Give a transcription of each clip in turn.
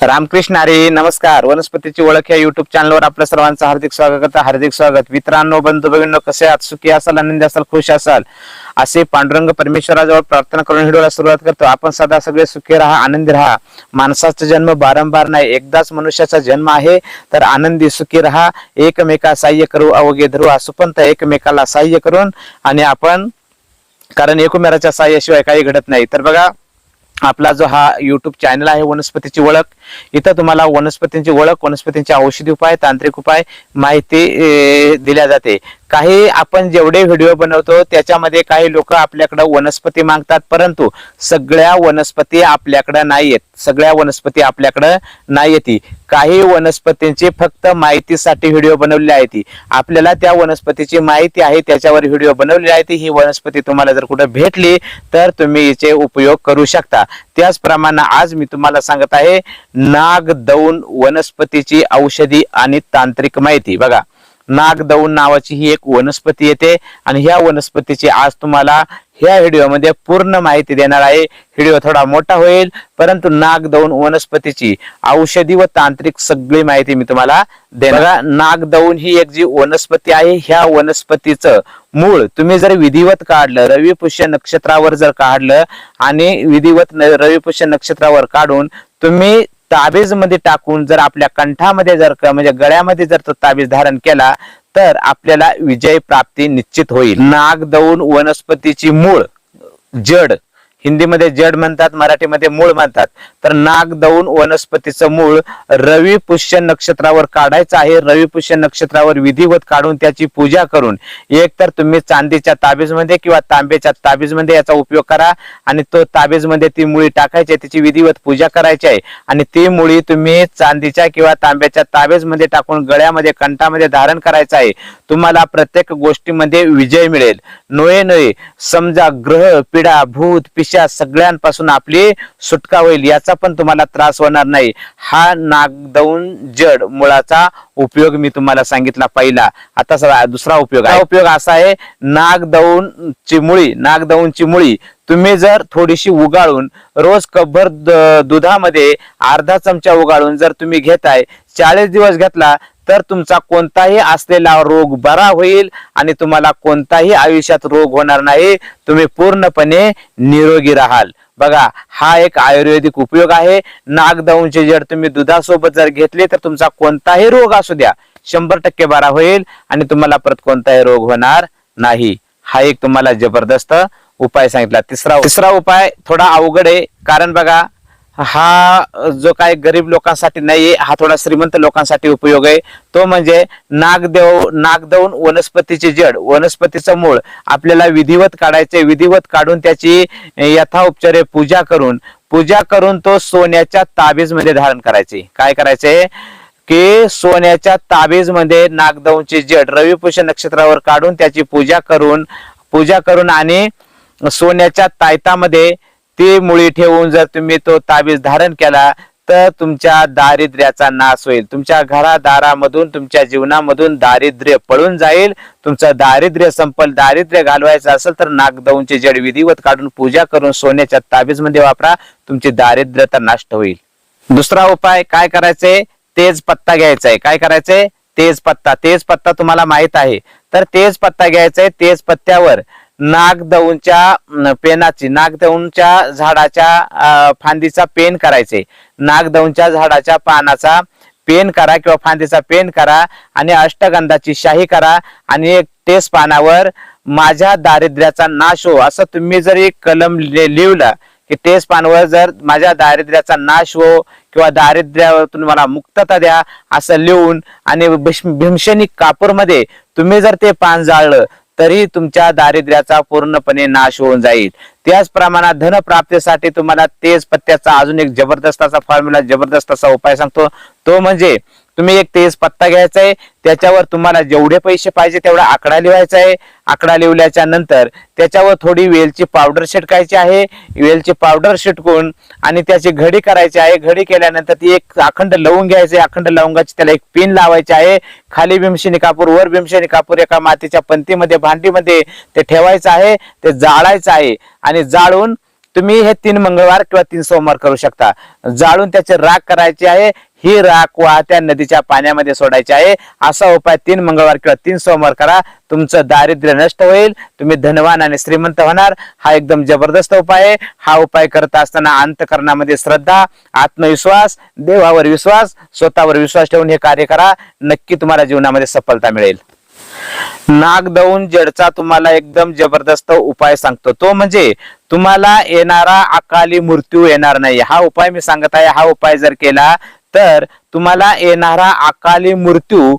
रामकृष्ण हरी नमस्कार. वनस्पतीची ओळख या युट्यूब चॅनलवर आपल्या सर्वांचं हार्दिक स्वागत हार्दिक स्वागत. मित्रांनो बंधू भगिनो कसे आहात? सुखी असाल आनंदी असाल खुश असाल? असे पांडुरंग परमेश्वराजवळ प्रार्थना करून व्हिडिओला सुरुवात करतो. आपण सदा सगळे सुखी राहा आनंदी राहा. माणसाचा जन्म बारंबार नाही एकदाच मनुष्याचा जन्म आहे तर आनंदी सुखी राहा. एकमेका साह्य करू अवघे धरू असुपंत एकमेकाला सहाय्य करून आणि आपण कारण एकमेकाच्या सहाय्याशिवाय काही घडत नाही. तर बघा आपला जो हा युट्यूब चॅनल आहे वनस्पतीची ओळख. इथं तुम्हाला वनस्पतींची ओळख वनस्पतींचे औषधी उपाय तांत्रिक उपाय माहिती दिल्या जाते. काही आपण जेवढे व्हिडिओ बनवतो त्याच्यामध्ये काही लोक आपल्याकडं वनस्पती मागतात परंतु सगळ्या वनस्पती आपल्याकडं नाही येत. सगळ्या वनस्पती आपल्याकडं नाही येते. काही वनस्पतींची फक्त माहितीसाठी व्हिडिओ बनवलेली आहे ती आपल्याला त्या वनस्पतीची माहिती आहे त्याच्यावर व्हिडिओ बनवलेली आहे ती ही वनस्पती तुम्हाला जर कुठे भेटली तर तुम्ही हिचे उपयोग करू शकता. त्याचप्रमाणे आज मी तुम्हाला सांगत आहे नागदौन वनस्पतीची औषधी आणि तांत्रिक माहिती. बघा नागदौन नावाची ही एक वनस्पती येते. आणि ह्या वनस्पतीची आज तुम्हाला ह्या व्हिडिओमध्ये पूर्ण माहिती देणार आहे. व्हिडिओ थोडा मोठा होईल परंतु नागदौन वनस्पतीची औषधी व तांत्रिक सगळी माहिती मी तुम्हाला देणार नागदौन ही एक जी वनस्पती आहे ह्या वनस्पतीचं मूळ तुम्ही जर विधिवत काढलं रविपुष्य नक्षत्रावर जर काढलं आणि विधिवत न- नक्षत्रावर काढून तुम्ही ताबीजमध्ये टाकून जर आपल्या कंठामध्ये जर म्हणजे गळ्यामध्ये जर तो ताबीज धारण केला तर आपल्याला विजय प्राप्ती निश्चित होईल. नाग दौन वनस्पतीची मूळ जड हिंदीमध्ये जड म्हणतात मराठीमध्ये मूळ म्हणतात. तर नाग दौन वनस्पतीचं मूळ रवी पुष्य नक्षत्रावर काढायचं आहे. रवी पुष्य नक्षत्रावर विधिवत काढून त्याची पूजा करून एक तर तुम्ही चांदीच्या ताबीजमध्ये किंवा तांब्याच्या ताबीजमध्ये याचा उपयोग करा आणि तो ताबीजमध्ये ती मुळी टाकायची आहे, तिची विधिवत पूजा करायची आहे. आणि ती मुळी तुम्ही चांदीच्या किंवा तांब्याच्या ताबेजमध्ये टाकून गळ्यामध्ये कंठामध्ये धारण करायचं आहे. तुम्हाला प्रत्येक गोष्टीमध्ये विजय मिळेल. नोये नोये समजा ग्रह पिढा भूत सगळ्यांपासून आपली सुटका होईल याचा पण तुम्हाला त्रास होणार नाही. हा नागदौन जड मुळाचा उपयोग मी तुम्हाला सांगितला पहिला. आता दुसरा उपयोग हा उपयोग असा आहे नागदौन ची मुळी नागदौनची मुळी तुम्ही जर थोडीशी उगाळून रोज कपभर दुधामध्ये अर्धा चमचा उगाळून जर तुम्ही घेताय चाळीस दिवस घेतला तर तुमचा कोणताही असलेला रोग बरा होईल आणि तुम्हाला कोणताही आयुष्यात रोग होणार नाही. तुम्ही पूर्णपणे निरोगी राहाल. बघा हा एक आयुर्वेदिक उपयोग आहे. नागदौंचे जर तुम्ही दुधासोबत जर घेतले तर तुमचा कोणताही रोग असू द्या. शंभर टक्के बरा होईल आणि तुम्हाला परत कोणताही रोग होणार नाही. हा एक तुम्हाला जबरदस्त उपाय सांगितला. तिसरा तिसरा उपाय थोडा अवघड आहे. कारण बघा हा जो काय गरीब लोकांसाठी नाहीये हा थोडा श्रीमंत लोकांसाठी उपयोग आहे. तो म्हणजे नागदेव नागदवून वनस्पतीची जड वनस्पतीचं मूळ. आपल्याला विधिवत काढायचे विधिवत काढून त्याची यथाउपचारे पूजा करून पूजा करून तो सोन्याच्या ताबीजमध्ये धारण करायचे. काय करायचे? की सोन्याच्या ताबीजमध्ये नागदौनची जड रविपुष नक्षत्रावर काढून त्याची पूजा करून पूजा करून आणि सोन्याच्या तायतामध्ये ती मुळी ठेवून जर तुम्ही तो ताबीज धारण केला तर तुमच्या दारिद्र्याचा नाश होईल. तुमच्या घरादारामधून तुमच्या जीवनामधून दारिद्र्य पळून जाईल. तुमचं दारिद्र्य संपल दारिद्र्य घालवायचं असेल तर नागदौनची जड विधिवत काढून पूजा करून सोन्याच्या ताबीजमध्ये वापरा. तुमची दारिद्र्यता नष्ट होईल. दुसरा उपाय काय करायचंय तेज पत्ता घ्यायचा आहे. काय करायचंय तेज पत्ता. तेज पत्ता तुम्हाला माहीत आहे. तर तेज पत्ता घ्यायचा आहे. तेज पत्त्यावर नागदौनच्या पेनाची नागदौनच्या झाडाच्या फांदीचा पेन करायचे. नागदौनच्या झाडाच्या पानाचा पेन करा किंवा फांदीचा पेन करा आणि अष्टगंधाची शाही करा आणि एक तेज पानावर माझ्या दारिद्र्याचा नाश हो. असं तुम्ही जर एक कलम लि- लिहिलं की टेस पानावर जर माझ्या दारिद्र्याचा नाश हो किंवा दारिद्र्यातून मला मुक्तता द्या असं लिहून आणि भीष- कापूरमध्ये तुम्ही जर ते पान जाळलं तरी तुमच्या दारिद्र्याचा पूर्णपणे नाश होऊन जाईल. त्याच प्रमाणात धन प्राप्तीसाठी तुम्हाला तेज पत्त्याचा अजून एक जबरदस्त असा फॉर्म्युला जबरदस्त असा उपाय सांगतो. तो म्हणजे तुम्ही एक तेज पत्ता घ्यायचा आहे त्याच्यावर तुम्हाला जेवढे पैसे पाहिजे तेवढा आकडा लिहायचा आहे आकडा लिहिल्याच्या नंतर त्याच्यावर थोडी वेलची पावडर शिटकायची आहे. वेलची पावडर शिटकून आणि त्याची घडी करायची आहे. घडी केल्यानंतर ती एक अखंड लवंग घ्यायची. अखंड लवंगाची त्याला एक पिन लावायची आहे. खाली भीमशिनी कापूर वर भीमशिनी कापूर एका मातीच्या पंतीमध्ये भांडीमध्ये ते ठेवायचं आहे. ते जाळायचं आहे. आणि जाळून तुम्ही हे तीन मंगळवार किंवा तीन सोमवार करू शकता. जाळून त्याचे राख करायचे आहे. ही राख वाहत्या नदीच्या पाण्यामध्ये सोडायची आहे. असा उपाय तीन मंगळवार किंवा तीन सोमवार करा. तुमचं दारिद्र्य नष्ट होईल. तुम्ही धनवान आणि श्रीमंत होणार. हा एकदम जबरदस्त उपाय आहे. हा उपाय करत असताना अंतकरणामध्ये श्रद्धा आत्मविश्वास देवावर विश्वास स्वतःवर विश्वास ठेवून हे कार्य करा. नक्की तुम्हाला जीवनामध्ये सफलता मिळेल. नाग दवून जडचा तुम्हाला एकदम जबरदस्त उपाय सांगतो. तो म्हणजे तुम्हाला येणारा अकाली मृत्यू येणार नाही. हा उपाय मी सांगत आहे. हा उपाय जर केला तर तुम्हाला येणारा अकाली मृत्यू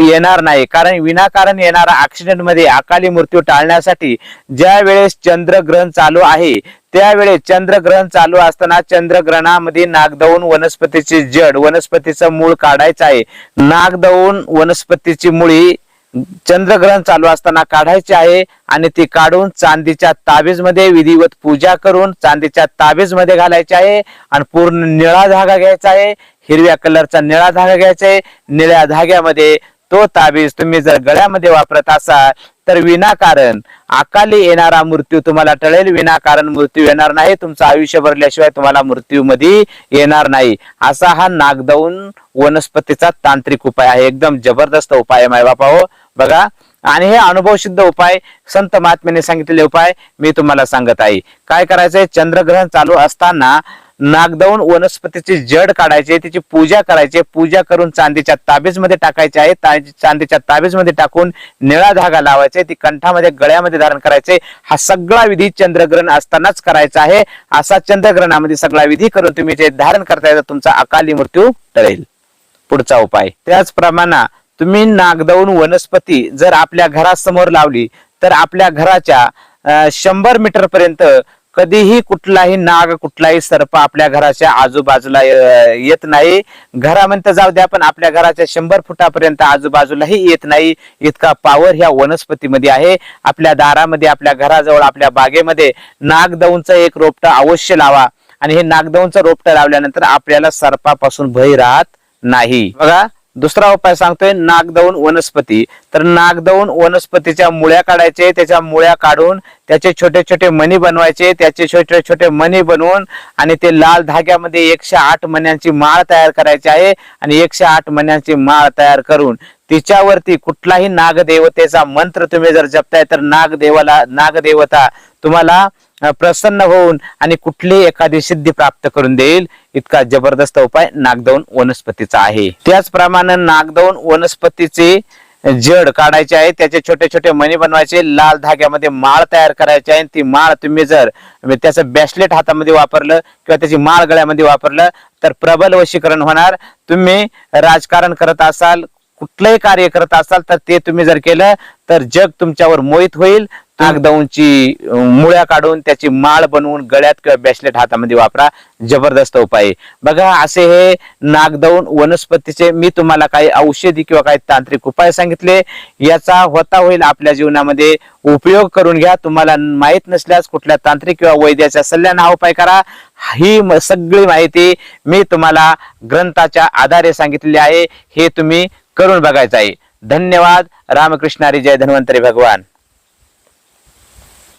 येणार नाही. कारण विनाकारण येणारा ऍक्सिडेंटमध्ये अकाली मृत्यू टाळण्यासाठी ज्या वेळेस चंद्रग्रहण चालू आहे त्यावेळेस चंद्रग्रहण चालू असताना चंद्रग्रहणामध्ये नागदवून वनस्पतीची जड वनस्पतीचं मूळ काढायचं आहे. नागदवून वनस्पतीची मुळी चंद्रग्रहण चालू असताना काढायची आहे आणि ती काढून चांदीच्या ताबीजमध्ये विधिवत पूजा करून चांदीच्या ताबीजमध्ये घालायची आहे आणि पूर्ण निळा धागा घ्यायचा आहे. हिरव्या कलरचा निळा धागा घ्यायचा आहे. निळ्या धाग्यामध्ये तो ताबीज तुम्ही जर गळ्यामध्ये वापरत असाल तर विनाकारण. अकाली येणारा मृत्यू तुम्हाला टळेल विनाकारण मृत्यू येणार नाही. तुमचं आयुष्य भरल्याशिवाय तुम्हाला मृत्यू मध्ये येणार नाही. असा हा नागदौन वनस्पतीचा तांत्रिक उपाय आहे. एकदम जबरदस्त उपाय आहे माय बापा हो. बघा आणि हे अनुभव सिद्ध उपाय संत महात्म्याने सांगितलेले उपाय मी तुम्हाला सांगत आहे. काय करायचंय? चंद्रग्रहण चालू असताना नागदौन वनस्पतीची जड काढायची तिची पूजा करायची पूजा करून चांदीच्या ताबीजमध्ये टाकायची आहे चांदीच्या चांदीच्या ताबीजमध्ये टाकून निळा धागा लावायचे ती कंठामध्ये गळ्यामध्ये धारण करायचे. हा सगळा विधी चंद्रग्रहण असतानाच करायचा आहे. असा चंद्रग्रहणामध्ये सगळा विधी करून तुम्ही जे धारण करताय तुमचा अकाली मृत्यू टळेल. पुढचा उपाय. त्याचप्रमाणे तुम्ही नागदौन वनस्पती जर आपल्या घरासमोर लावली तर आपल्या घराच्या अं, शंभर मीटर पर्यंत कधीही कुठलाही नाग कुठलाही सर्प आपल्या घराच्या आजूबाजूला येत नाही. घरामध्ये जाऊ द्या पण आपल्या घराच्या शंभर फुटापर्यंत आजूबाजूलाही येत नाही. इतका पावर ह्या वनस्पतीमध्ये आहे. आपल्या दारामध्ये आपल्या घराजवळ आपल्या बागेमध्ये नागदौनचं एक रोपटं अवश्य लावा. आणि हे नागदौनचं रोपटं लावल्यानंतर आपल्याला सर्पापासून भय राहत नाही. बघा दुसरा उपाय सांगतोय नागदौन वनस्पती. तर नागदौन वनस्पतीच्या मुळ्या काढायचे त्याच्या मुळ्या काढून त्याचे छोटे छोटे मणी बनवायचे त्याचे छोटे छोटे मणी बनवून आणि ते लाल धाग्यामध्ये एकशे आठ मण्यांची माळ तयार करायची आहे आणि एकशे आठ मण्यांची माळ तयार करून तिच्यावरती कुठलाही नागदेवतेचा मंत्र तुम्ही जर जपताय तर नागदेवाला नागदेवता तुम्हाला प्रसन्न होऊन आणि कुठलीही एखादी सिद्धी प्राप्त करून देईल इतका जबरदस्त उपाय नागदौन वनस्पतीचा आहे. त्याचप्रमाणे नागदौन वनस्पतीचे जड काढायचे आहे त्याचे छोटे छोटे मणी बनवायचे लाल धाग्यामध्ये माळ तयार करायची आहे आणि ती माळ तुम्ही जर त्याचं बॅसलेट हातामध्ये वापरलं किंवा त्याची माळ गळ्यामध्ये वापरलं तर प्रबल वशीकरण होणार. तुम्ही राजकारण करत असाल कुठलंही कार्य करत असाल तर ते तुम्ही जर केलं तर जग तुमच्यावर मोहित होईल. नागदौनची मुळ्या काढून त्याची माळ बनवून गळ्यात किंवा बॅसलेट हातामध्ये वापरा. जबरदस्त उपाय. बघा असे हे नागदौन वनस्पतीचे मी तुम्हाला काही औषधी किंवा काही तांत्रिक उपाय सांगितले. याचा होता होईल आपल्या जीवनामध्ये. उपयोग करून घ्या. तुम्हाला माहीत नसल्यास कुठल्या तांत्रिक किंवा वैद्याच्या सल्ल्याने हा उपाय करा. ही म- सगळी माहिती मी तुम्हाला ग्रंथाच्या आधारे सांगितलेली आहे. हे तुम्ही करून बघायचं आहे. धन्यवाद. रामकृष्णारी जय. धन्वंतरी भगवान.